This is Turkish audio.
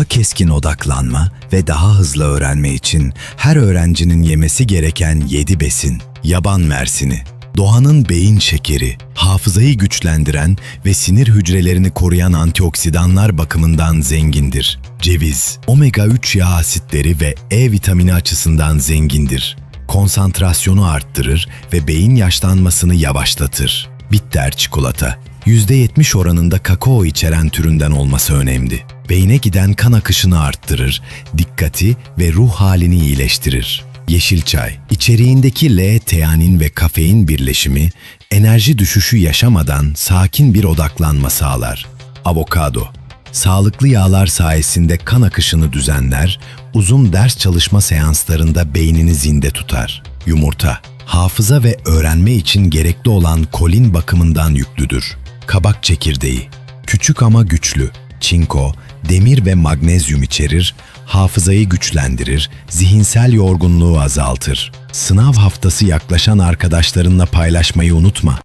Daha keskin odaklanma ve daha hızlı öğrenme için her öğrencinin yemesi gereken 7 besin. Yaban mersini. Doğanın beyin şekeri, hafızayı güçlendiren ve sinir hücrelerini koruyan antioksidanlar bakımından zengindir. Ceviz, omega 3 yağ asitleri ve E vitamini açısından zengindir. Konsantrasyonu arttırır ve beyin yaşlanmasını yavaşlatır. Bitter çikolata, %70 oranında kakao içeren türünden olması önemli. Beyne giden kan akışını arttırır, dikkati ve ruh halini iyileştirir. Yeşil çay, içeriğindeki L-teanin ve kafein birleşimi enerji düşüşü yaşamadan sakin bir odaklanma sağlar. Avokado, sağlıklı yağlar sayesinde kan akışını düzenler, uzun ders çalışma seanslarında beynini zinde tutar. Yumurta, hafıza ve öğrenme için gerekli olan kolin bakımından yüklüdür. Kabak çekirdeği, küçük ama güçlü, çinko, demir ve magnezyum içerir, hafızayı güçlendirir, zihinsel yorgunluğu azaltır. Sınav haftası yaklaşan arkadaşlarınla paylaşmayı unutma.